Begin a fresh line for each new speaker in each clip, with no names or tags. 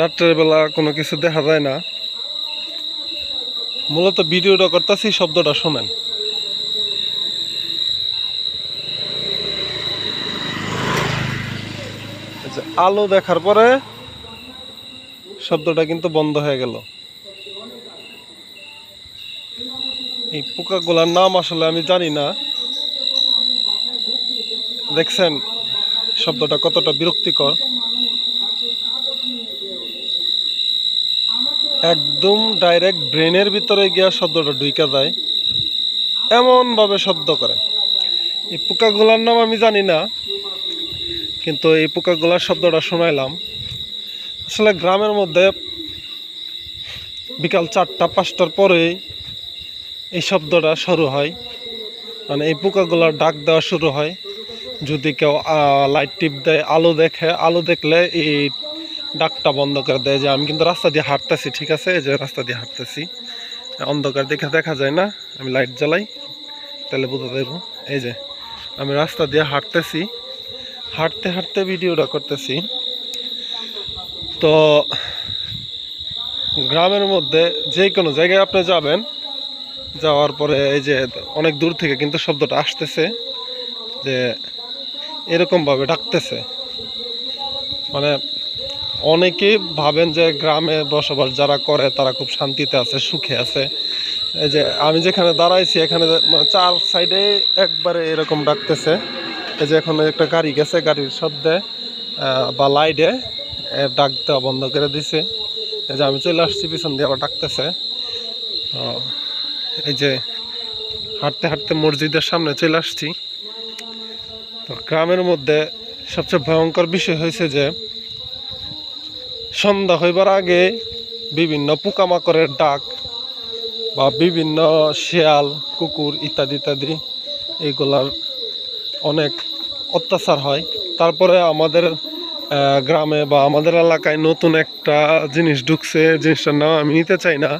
রাত্রের বেলা কোনো কিছু দেখা যায় না। মূলত ভিডিওটা করতেছি, শব্দটা শোনেন। আলো দেখার পরে শব্দটা কিন্তু বন্ধ হয়ে গেল। এই পোকাগুলার নাম আসলে আমি জানি না। দেখছেন, শব্দটা কতটা বিরক্তিকর। একদম ডাইরেক্ট ব্রেনের ভিতরে গিয়া শব্দটা ঢুইকা যায়। এমনভাবে শব্দ করে। এই পোকাগুলার নাম আমি জানি না, কিন্তু এই পোকাগুলার শব্দটা শোনাইলাম। আসলে গ্রামের মধ্যে বিকাল চারটা, পাঁচটার পরেই এই শব্দটা শুরু হয়। মানে এই পোকাগুলার ডাক দেওয়া শুরু হয়। যদি কেউ লাইট টিপ দেয়, আলো দেখে, আলো দেখলে এই ডাকটা বন্ধ করে দেয় যে আমি কিন্তু রাস্তা দিয়ে হাঁটতেছি, ঠিক আছে? এই যে রাস্তা দিয়ে হাঁটতেছি। অন্ধকার দেখে দেখা যায় না, আমি লাইট জ্বালাই, তাহলে বুঝতে দেব এই যে, আমি রাস্তা দিয়ে হাঁটতেছি। হাঁটতে হাঁটতে ভিডিওটা করতেছি। তো গ্রামের মধ্যে যে কোনো জায়গায় আপনি যাবেন, যাওয়ার পরে এই যে অনেক দূর থেকে কিন্তু শব্দটা আসতেছে যে এরকমভাবে ডাকতেছে। মানে অনেকেই ভাবেন যে গ্রামে বসবাস যারা করে, তারা খুব শান্তিতে আছে, সুখে আছে। এই যে আমি যেখানে দাঁড়াইছি, এখানে মানে চার সাইডে একবারে এরকম ডাকতেছে। এই যে এখন একটা গাড়ি গেছে, গাড়ির শব্দে বা লাইটে ডাক দেওয়া বন্ধ করে দিছে। এই যে আমি চলে আসছি, পিছন দিয়ে আবার ডাকতেছে। এই যে হাঁটতে হাঁটতে মসজিদের সামনে চলে আসছি। তো গ্রামের মধ্যে সবচেয়ে ভয়ঙ্কর বিষয় হয়েছে যে সন্ধ্যা হইবার আগে বিভিন্ন পোকামাকড়ের ডাক বা বিভিন্ন শেয়াল, কুকুর ইত্যাদি ইত্যাদি এইগুলার অনেক অত্যাচার হয়। তারপরে আমাদের গ্রামে বা আমাদের এলাকায় নতুন একটা জিনিস ঢুকছে জিনিসটার নাম আমি নিতে চাই না।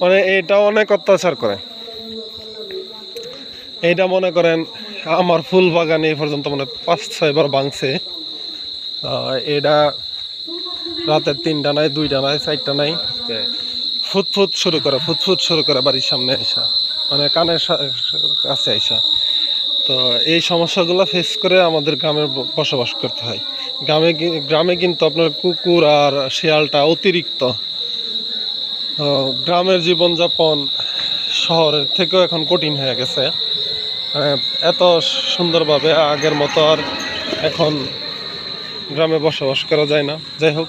মানে এটা অনেক অত্যাচার করে। এইটা মনে করেন আমার ফুল বাগানে এই পর্যন্ত মানে পাঁচ ছয়বার ভাঙছে। এটা রাতের তিনটা নাই দুইটা নাই চারটা নাই। ফুটফুট শুরু করে ফুটফুট শুরু করে বাড়ির সামনে। আইসা। মানে কানের কাছে আইসা। তো এই সমস্যাগুলো ফেস করে আমাদের গ্রামে বসবাস করতে হয়। গ্রামে গ্রামে কিন্তু আপনার কুকুর আর শিয়ালটা অতিরিক্ত। গ্রামের জীবনযাপন শহরের থেকেও এখন কঠিন হয়ে গেছে। মানে এত সুন্দরভাবে আগের মতো আর এখন গ্রামে বসবাস করা যায় না। যাই হোক।